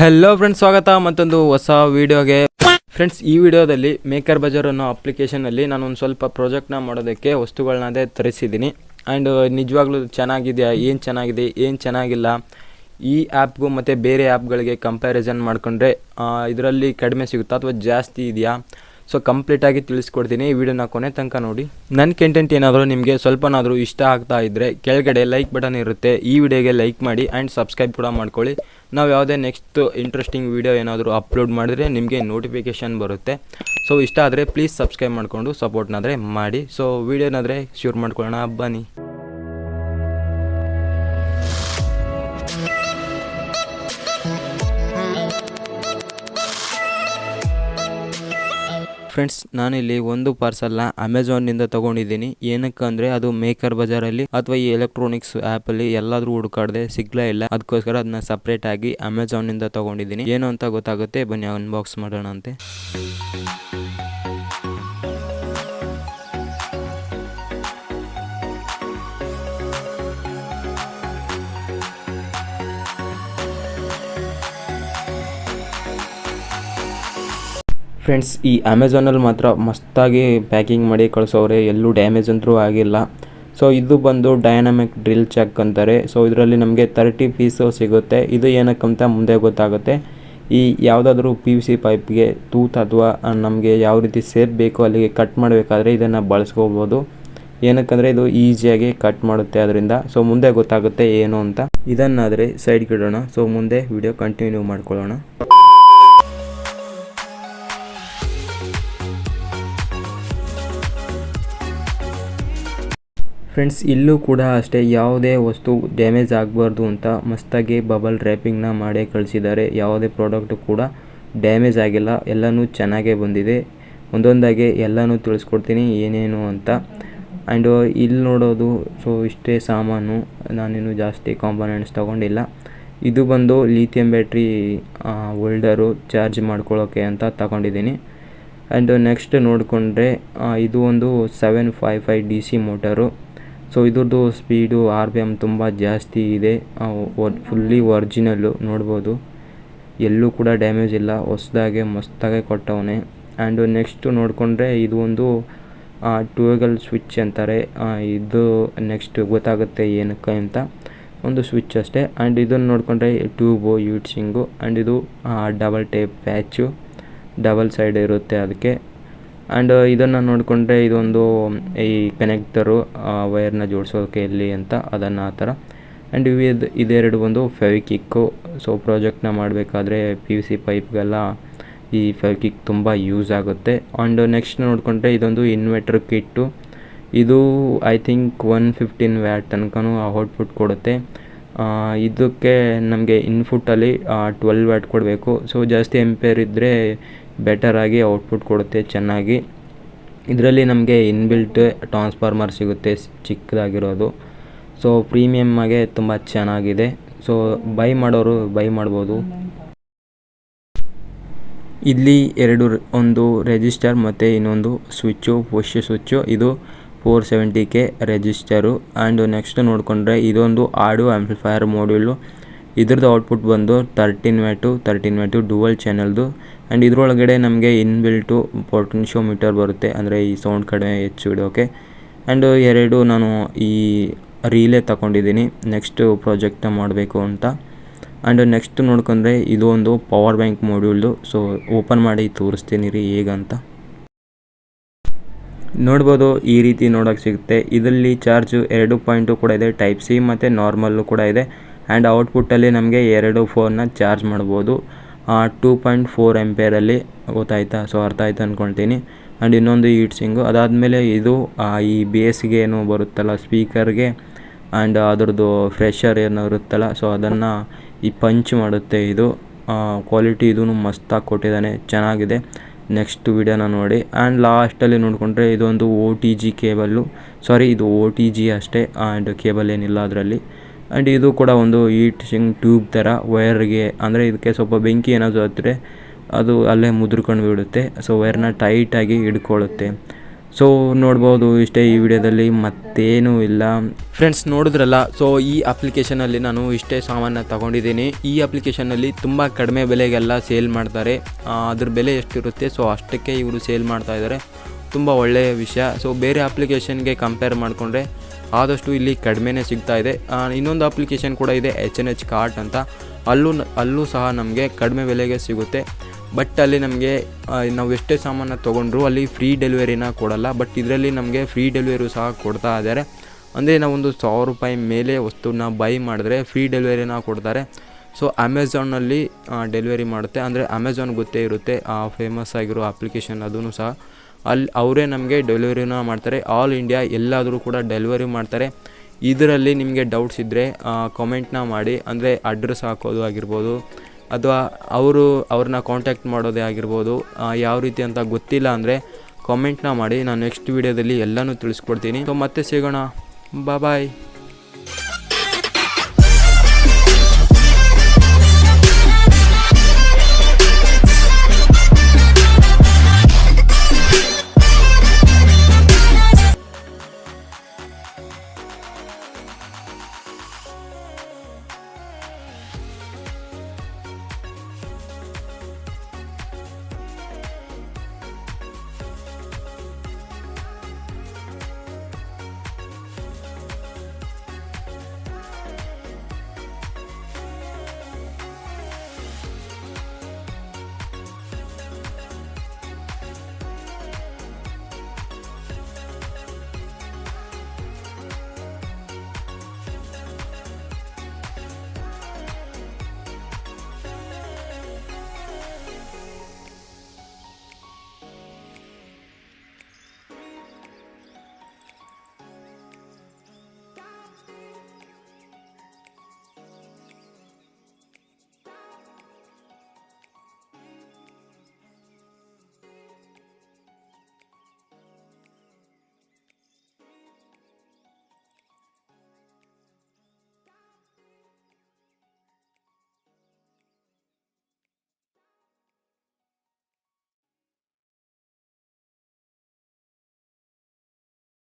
Hello friends ಸ್ವಾಗತ. ಮತ್ತೊಂದು ಹೊಸ ವಿಡಿಯೋಗೆ. ಫ್ರೆಂಡ್ಸ್ ಈ ವಿಡಿಯೋದಲ್ಲಿ ಮೇಕರ್ ಬಜಾರ್ ಅನ್ನೋ ಅಪ್ಲಿಕೇಶನಲ್ಲಿ ನಾನು ಒಂದು ಸ್ವಲ್ಪ ಪ್ರಾಜೆಕ್ಟ್ನ ಮಾಡೋದಕ್ಕೆ ವಸ್ತುಗಳನ್ನದೇ ತರಿಸಿದ್ದೀನಿ. ಆ್ಯಂಡ್ ನಿಜವಾಗ್ಲೂ ಚೆನ್ನಾಗಿದೆಯಾ? ಏನು ಚೆನ್ನಾಗಿದೆ? ಏನು ಚೆನ್ನಾಗಿಲ್ಲ? ಈ ಆ್ಯಪ್ಗೂ ಮತ್ತು ಬೇರೆ ಆ್ಯಪ್ಗಳಿಗೆ ಕಂಪ್ಯಾರಿಸನ್ ಮಾಡಿಕೊಂಡ್ರೆ ಇದರಲ್ಲಿ ಕಡಿಮೆ ಸಿಗುತ್ತಾ ಅಥವಾ ಜಾಸ್ತಿ ಇದೆಯಾ? ಸೊ ಕಂಪ್ಲೀಟಾಗಿ ತಿಳಿಸ್ಕೊಡ್ತೀನಿ ಈ ವಿಡಿಯೋನ ಕೊನೆ ತನಕ ನೋಡಿ. ನನ್ನ ಕಂಟೆಂಟ್ ಏನಾದರೂ ನಿಮಗೆ ಸ್ವಲ್ಪನಾದರೂ ಇಷ್ಟ ಆಗ್ತಾ ಇದ್ದರೆ ಕೆಳಗಡೆ ಲೈಕ್ ಬಟನ್ ಇರುತ್ತೆ. ಈ ವಿಡಿಯೋಗೆ ಲೈಕ್ ಮಾಡಿ ಆ್ಯಂಡ್ ಸಬ್ಸ್ಕ್ರೈಬ್ ಕೂಡ ಮಾಡ್ಕೊಳ್ಳಿ. ನಾವು ಯಾವುದೇ ನೆಕ್ಸ್ಟ್ ಇಂಟ್ರೆಸ್ಟಿಂಗ್ ವಿಡಿಯೋ ಏನಾದರೂ ಅಪ್ಲೋಡ್ ಮಾಡಿದ್ರೆ ನಿಮಗೆ ನೋಟಿಫಿಕೇಷನ್ ಬರುತ್ತೆ. ಸೊ ಇಷ್ಟ ಆದರೆ ಪ್ಲೀಸ್ ಸಬ್ಸ್ಕ್ರೈಬ್ ಮಾಡಿಕೊಂಡು ಸಪೋರ್ಟ್ನಾದರೆ ಮಾಡಿ. ಸೊ ವಿಡಿಯೋನಾದರೆ ಶೂರ್ ಮಾಡ್ಕೊಳ್ಳೋಣ. ಬನ್ನಿ. ಫ್ರೆಂಡ್ಸ್ ನಾನಿಲ್ಲಿ ಒಂದು ಪಾರ್ಸಲ್ನ ಅಮೆಝಾನ್ನಿಂದ ತೊಗೊಂಡಿದ್ದೀನಿ. ಏನಕ್ಕೆ ಅಂದ್ರೆ ಅದು ಮೇಕರ್ ಬಜಾರಲ್ಲಿ ಅಥವಾ ಈ ಎಲೆಕ್ಟ್ರಾನಿಕ್ಸ್ ಆ್ಯಪಲ್ಲಿ ಎಲ್ಲಾದರೂ ಹುಡುಕಾಡದೆ ಸಿಗ್ಲೇ ಇಲ್ಲ. ಅದಕ್ಕೋಸ್ಕರ ಅದನ್ನ ಸಪ್ರೇಟ್ ಆಗಿ ಅಮೆಝಾನ್ನಿಂದ ತೊಗೊಂಡಿದ್ದೀನಿ. ಏನು ಅಂತ ಗೊತ್ತಾಗುತ್ತೆ? ಬನ್ನಿ ಅನ್ಬಾಕ್ಸ್ ಮಾಡೋಣ ಅಂತೆ ಫ್ರೆಂಡ್ಸ್ ಈ ಅಮೆಝಾನಲ್ಲಿ ಮಾತ್ರ ಮಸ್ತಾಗಿ ಪ್ಯಾಕಿಂಗ್ ಮಾಡಿ ಕಳಿಸೋರೆ ಎಲ್ಲೂ ಡ್ಯಾಮೇಜ್ ಅಂತೂ ಆಗಿಲ್ಲ. ಸೊ ಇದು ಬಂದು ಡೈನಾಮಿಕ್ ಡ್ರಿಲ್ ಚೆಕ್ ಅಂತಾರೆ. ಸೊ ಇದರಲ್ಲಿ ನಮಗೆ ತರ್ಟಿ ಪೀಸು ಸಿಗುತ್ತೆ. ಇದು ಏನಕ್ಕಂತ ಮುಂದೆ ಗೊತ್ತಾಗುತ್ತೆ. ಈ ಯಾವುದಾದ್ರೂ ಪಿ ಯು ಸಿ ಪೈಪ್ಗೆ ತೂತ್ ಅಥವಾ ನಮಗೆ ಯಾವ ರೀತಿ ಸೇಪ್ ಬೇಕೋ ಅಲ್ಲಿಗೆ ಕಟ್ ಮಾಡಬೇಕಾದ್ರೆ ಇದನ್ನು ಬಳಸ್ಕೋಬೋದು. ಏನಕ್ಕಂದರೆ ಇದು ಈಸಿಯಾಗಿ ಕಟ್ ಮಾಡುತ್ತೆ ಅದರಿಂದ. ಸೊ ಮುಂದೆ ಗೊತ್ತಾಗುತ್ತೆ ಏನು ಅಂತ. ಇದನ್ನಾದರೆ ಸೈಡ್ಗಿಡೋಣ ಸೊ ಮುಂದೆ ವಿಡಿಯೋ ಕಂಟಿನ್ಯೂ ಮಾಡ್ಕೊಳ್ಳೋಣ. ಫ್ರೆಂಡ್ಸ್ ಇಲ್ಲೂ ಕೂಡ ಅಷ್ಟೇ ಯಾವುದೇ ವಸ್ತು ಡ್ಯಾಮೇಜ್ ಆಗಬಾರ್ದು ಅಂತ ಮಸ್ತಾಗಿ ಬಬಲ್ ರ್ಯಾಪಿಂಗ್ನ ಮಾಡೇ ಕಳಿಸಿದ್ದಾರೆ. ಯಾವುದೇ ಪ್ರಾಡಕ್ಟು ಕೂಡ ಡ್ಯಾಮೇಜ್ ಆಗಿಲ್ಲ. ಎಲ್ಲನೂ ಚೆನ್ನಾಗೇ ಬಂದಿದೆ. ಒಂದೊಂದಾಗಿ ಎಲ್ಲನೂ ತಿಳಿಸ್ಕೊಡ್ತೀನಿ ಏನೇನು ಅಂತ. ಆ್ಯಂಡ್ ಇಲ್ಲಿ ನೋಡೋದು ಸೊ ಇಷ್ಟೇ ಸಾಮಾನು. ನಾನೇನು ಜಾಸ್ತಿ ಕಾಂಪೊನೆಂಟ್ಸ್ ತೊಗೊಂಡಿಲ್ಲ. ಇದು ಬಂದು ಲಿಥಿಯಂ ಬ್ಯಾಟ್ರಿ ಹೋಲ್ಡರು ಚಾರ್ಜ್ ಮಾಡ್ಕೊಳ್ಳೋಕ್ಕೆ ಅಂತ ತಗೊಂಡಿದ್ದೀನಿ. ಆ್ಯಂಡ್ ನೆಕ್ಸ್ಟ್ ನೋಡಿಕೊಂಡ್ರೆ ಇದು ಒಂದು seven five five D C motor so ಇದ್ರದ್ದು ಸ್ಪೀಡು ಆರ್ ಬಿ ಎಂ ತುಂಬ ಜಾಸ್ತಿ ಇದೆ. ಫುಲ್ಲಿ ಒರ್ಜಿನಲ್ಲು ನೋಡ್ಬೋದು. ಎಲ್ಲೂ ಕೂಡ ಡ್ಯಾಮೇಜ್ ಇಲ್ಲ. ಹೊಸ್ದಾಗೆ, ಮಸ್ತಾಗೆ ಕೊಟ್ಟವನೆ. ಆ್ಯಂಡ್ ನೆಕ್ಸ್ಟ್ ನೋಡಿಕೊಂಡ್ರೆ ಇದು ಒಂದು ಟೋಗಲ್ ಸ್ವಿಚ್ ಅಂತಾರೆ. ಇದು ನೆಕ್ಸ್ಟ್ ಗೊತ್ತಾಗುತ್ತೆ ಏನಕ್ಕೆ ಅಂತ. ಒಂದು ಸ್ವಿಚ್ ಅಷ್ಟೇ. ಆ್ಯಂಡ್ ಇದನ್ನು ನೋಡಿಕೊಂಡ್ರೆ ಟ್ಯೂಬು ಯೂಟ್ಸಿಂಗು ಆ್ಯಂಡ್ ಇದು double tape patch double side ಇರುತ್ತೆ ಅದಕ್ಕೆ. ಆ್ಯಂಡ್ ಇದನ್ನು ನೋಡಿಕೊಂಡ್ರೆ ಇದೊಂದು, ಈ ಕನೆಕ್ಟರು ವೈರ್ನ ಜೋಡಿಸೋಕೆ ಇಲ್ಲಿ ಅಂತ ಅದನ್ನು ಆ ಥರ. ಆ್ಯಂಡ್ ಇದು ಇದೆರಡು ಒಂದು ಫೆವಿಕಿಕ್ಕು. ಸೊ ಪ್ರಾಜೆಕ್ಟ್ನ ಮಾಡಬೇಕಾದ್ರೆ ಪಿ ಯು ಸಿ ಪೈಪ್ಗೆಲ್ಲ ಈ ಫೆವಿಕಿಕ್ ತುಂಬ ಯೂಸ್ ಆಗುತ್ತೆ. ಆ್ಯಂಡ್ ನೆಕ್ಸ್ಟ್ ನೋಡಿಕೊಂಡ್ರೆ ಇದೊಂದು ಇನ್ವೆರ್ಟರ್ ಕಿಟ್ಟು ಇದು I think one fifteen watt ತನಕನೂ ಔಟ್ಪುಟ್ ಕೊಡುತ್ತೆ. ಇದಕ್ಕೆ ನಮಗೆ ಇನ್ಪುಟ್ಟಲ್ಲಿ ಟ್ವೆಲ್ ವ್ಯಾಟ್ ಕೊಡಬೇಕು. ಸೊ ಜಾಸ್ತಿ ಎಂಪೇರ್ ಇದ್ದರೆ ಬೆಟರಾಗಿ ಔಟ್ಪುಟ್ ಕೊಡುತ್ತೆ, ಚೆನ್ನಾಗಿ. ಇದರಲ್ಲಿ ನಮಗೆ ಇನ್ಬಿಲ್ಟ್ ಟ್ರಾನ್ಸ್ಫಾರ್ಮರ್ ಸಿಗುತ್ತೆ, ಚಿಕ್ಕದಾಗಿರೋದು. ಸೊ ಪ್ರೀಮಿಯಮ್ ಆಗಿ ತುಂಬ ಚೆನ್ನಾಗಿದೆ. ಸೊ ಬೈ ಮಾಡೋರು ಬೈ ಮಾಡ್ಬೋದು. ಇಲ್ಲಿ ಎರಡು ಒಂದು ರೆಜಿಸ್ಟರ್ ಮತ್ತು ಇನ್ನೊಂದು ಸ್ವಿಚ್ಚು ಪುಷ್ ಸ್ವಿಚ್ಚು ಇದು four seventy K register and next ನೋಡಿಕೊಂಡ್ರೆ ಇದೊಂದು ಆಡಿಯೋ ಆಂಪ್ಲಿಫೈಯರ್ ಮಾಡ್ಯೂಲು ಇದ್ರದ್ದು ಔಟ್ಪುಟ್ ಬಂದು thirteen watt thirteen watt dual ಚಾನಲ್ದು and ಇದರೊಳಗಡೆ ನಮಗೆ ಇನ್ಬಿಲ್ಟು ಪೊಟೆನ್ಶಿಯೋಮೀಟರ್ ಬರುತ್ತೆ, ಅಂದರೆ ಈ ಸೌಂಡ್ ಕಡಿಮೆ, ಹೆಚ್ಚು ಇಡೋಕೆ ಆ್ಯಂಡ್ ಎರಡು ನಾನು ಈ ರೀಲೇ ತಗೊಂಡಿದ್ದೀನಿ ನೆಕ್ಸ್ಟ್ ಪ್ರಾಜೆಕ್ಟ್ ಮಾಡಬೇಕು ಅಂತ. ಆ್ಯಂಡ್ ನೆಕ್ಸ್ಟ್ ನೋಡ್ಕೊಂಡ್ರೆ ಇದು ಒಂದು ಪವರ್ ಬ್ಯಾಂಕ್ ಮಾಡ್ಯೂಲ್ದು ಸೊ ಓಪನ್ ಮಾಡಿ ತೋರಿಸ್ತೀನಿ ರೀ ಹೇಗಂತ ನೋಡ್ಬೋದು, ಈ ರೀತಿ ನೋಡೋಕೆ ಸಿಗುತ್ತೆ. ಇದರಲ್ಲಿ ಚಾರ್ಜು ಎರಡು ಪಾಯಿಂಟು ಕೂಡ ಇದೆ ಟೈಪ್ ಸಿ ಮತ್ತು ನಾರ್ಮಲ್ಲು ಕೂಡ ಇದೆ. ಆ್ಯಂಡ್ ಔಟ್ಪುಟ್ಟಲ್ಲಿ ನಮಗೆ ಎರಡು ಫೋನ್ನ ಚಾರ್ಜ್ ಮಾಡ್ಬೋದು. ಟೂ ಪಾಯಿಂಟ್ ಫೋರ್ ಎಂಪೇರಲ್ಲಿ ಗೊತ್ತಾಯ್ತಾ? ಸೊ ಅರ್ಥ ಆಯ್ತು ಅಂದ್ಕೊಳ್ತೀನಿ ಆ್ಯಂಡ್ ಇನ್ನೊಂದು ಈಟ್ಸಿಂಗು ಅದಾದಮೇಲೆ ಇದು ಈ ಬೇಸ್ಗೆ ಏನು ಬರುತ್ತಲ್ಲ ಸ್ಪೀಕರ್ಗೆ ಆ್ಯಂಡ್ ಅದ್ರದ್ದು ಫ್ರೆಷರ್ ಏನೋ ಇರುತ್ತಲ್ಲ ಸೊ ಅದನ್ನು ಈ ಪಂಚ್ ಮಾಡುತ್ತೆ ಇದು. ಕ್ವಾಲಿಟಿ ಇದೂ ಮಸ್ತಾಗಿ ಕೊಟ್ಟಿದ್ದಾನೆ. ಚೆನ್ನಾಗಿದೆ. ನೆಕ್ಸ್ಟ್ ವಿಡಿಯೋನ ನೋಡಿ. ಆ್ಯಂಡ್ ಲಾಸ್ಟಲ್ಲಿ ನೋಡಿಕೊಂಡ್ರೆ ಇದೊಂದು O T G cable sorry ಇದು ಓ ಟಿ ಜಿ ಅಷ್ಟೇ. ಆ್ಯಂಡ್ ಕೇಬಲ್ ಏನಿಲ್ಲ ಅದರಲ್ಲಿ. ಆ್ಯಂಡ್ ಇದು ಕೂಡ ಒಂದು ಹೀಟಿಂಗ್ ಟ್ಯೂಬ್ ಥರ ವೈರ್ಗೆ ಅಂದರೆ ಇದಕ್ಕೆ ಸ್ವಲ್ಪ ಬೆಂಕಿ ಏನಾದರೂ ಹತ್ತಿದ್ರೆ ಅದು ಅಲ್ಲೇ ಮುದ್ರಕೊಂಡು ಬಿಡುತ್ತೆ ಸೊ ಟೈಟ್ ಟೈಟಾಗಿ ಹಿಡ್ಕೊಳ್ಳುತ್ತೆ. ಸೊ ನೋಡ್ಬೋದು ಇಷ್ಟೇ ಈ ವಿಡಿಯೋದಲ್ಲಿ, ಮತ್ತೇನೂ ಇಲ್ಲ. ಫ್ರೆಂಡ್ಸ್ ನೋಡಿದ್ರಲ್ಲ ಸೊ ಈ ಅಪ್ಲಿಕೇಶನಲ್ಲಿ ನಾನು ಇಷ್ಟೇ ಸಾಮಾನ ತಗೊಂಡಿದ್ದೀನಿ. ಈ ಅಪ್ಲಿಕೇಶನಲ್ಲಿ ತುಂಬ ಕಡಿಮೆ ಬೆಲೆಗೆಲ್ಲ ಸೇಲ್ ಮಾಡ್ತಾರೆ. ಅದ್ರ ಬೆಲೆ ಎಷ್ಟಿರುತ್ತೆ? ಸೊ ಅಷ್ಟಕ್ಕೆ ಇವರು ಸೇಲ್ ಮಾಡ್ತಾ ಇದ್ದಾರೆ. ತುಂಬ ಒಳ್ಳೆಯ ವಿಷಯ. ಸೊ ಬೇರೆ ಅಪ್ಲಿಕೇಶನ್ಗೆ ಕಂಪೇರ್ ಮಾಡಿಕೊಂಡ್ರೆ ಆದಷ್ಟು ಇಲ್ಲಿ ಕಡಿಮೆನೇ ಸಿಗ್ತಾ ಇದೆ. ಇನ್ನೊಂದು ಅಪ್ಲಿಕೇಶನ್ ಕೂಡ ಇದೆ ಎಚ್ ಎನ್ ಎಚ್ ಕಾರ್ಟ್ ಅಂತ. ಅಲ್ಲೂ ಅಲ್ಲೂ ಸಹ ನಮಗೆ ಕಡಿಮೆ ಬೆಲೆಗೆ ಸಿಗುತ್ತೆ. ಬಟ್ ಅಲ್ಲಿ ನಮಗೆ ನಾವು ಎಷ್ಟೇ ಸಾಮಾನು ತೊಗೊಂಡ್ರು ಅಲ್ಲಿ ಫ್ರೀ ಡೆಲಿವರಿನ ಕೊಡಲ್ಲ. ಬಟ್ ಇದರಲ್ಲಿ ನಮಗೆ ಫ್ರೀ ಡೆಲಿವರಿ ಸಹ ಕೊಡ್ತಾ ಇದ್ದಾರೆ. ಅಂದರೆ ನಾವೊಂದು ಸಾವಿರ ರೂಪಾಯಿ ಮೇಲೆ ವಸ್ತುನ ಬೈ ಮಾಡಿದ್ರೆ ಫ್ರೀ ಡೆಲಿವರಿನ ಕೊಡ್ತಾರೆ. ಸೊ ಅಮೆಝಾನಲ್ಲಿ ಡೆಲಿವರಿ ಮಾಡುತ್ತೆ. ಅಂದರೆ ಅಮೆಝಾನ್ ಗೊತ್ತೇ ಇರುತ್ತೆ, ಆ ಫೇಮಸ್ ಆಗಿರೋ ಅಪ್ಲಿಕೇಶನ್ ಅದೂ ಸಹ. ಅಲ್ಲಿ ಅವರೇ ನಮಗೆ ಡೆಲಿವರಿನ ಮಾಡ್ತಾರೆ. ಆಲ್ ಇಂಡಿಯಾ ಎಲ್ಲಾದರೂ ಕೂಡ ಡೆಲಿವರಿ ಮಾಡ್ತಾರೆ. ಇದರಲ್ಲಿ ನಿಮಗೆ ಡೌಟ್ಸ್ ಇದ್ದರೆ ಕಾಮೆಂಟ್ನ ಮಾಡಿ. ಅಂದರೆ ಅಡ್ರೆಸ್ ಹಾಕೋದು ಆಗಿರ್ಬೋದು, ಅಥವಾ ಅವರು ಅವ್ರನ್ನ ಕಾಂಟ್ಯಾಕ್ಟ್ ಮಾಡೋದೇ ಆಗಿರ್ಬೋದು ಯಾವ ರೀತಿ ಅಂತ ಗೊತ್ತಿಲ್ಲ ಅಂದರೆ ಕಾಮೆಂಟ್ನ ಮಾಡಿ. ನಾನು ನೆಕ್ಸ್ಟ್ ವೀಡಿಯೋದಲ್ಲಿ ಎಲ್ಲನೂ ತಿಳಿಸ್ಕೊಡ್ತೀನಿ. ಸೊ ಮತ್ತೆ ಸಿಗೋಣ. ಬಾಯ್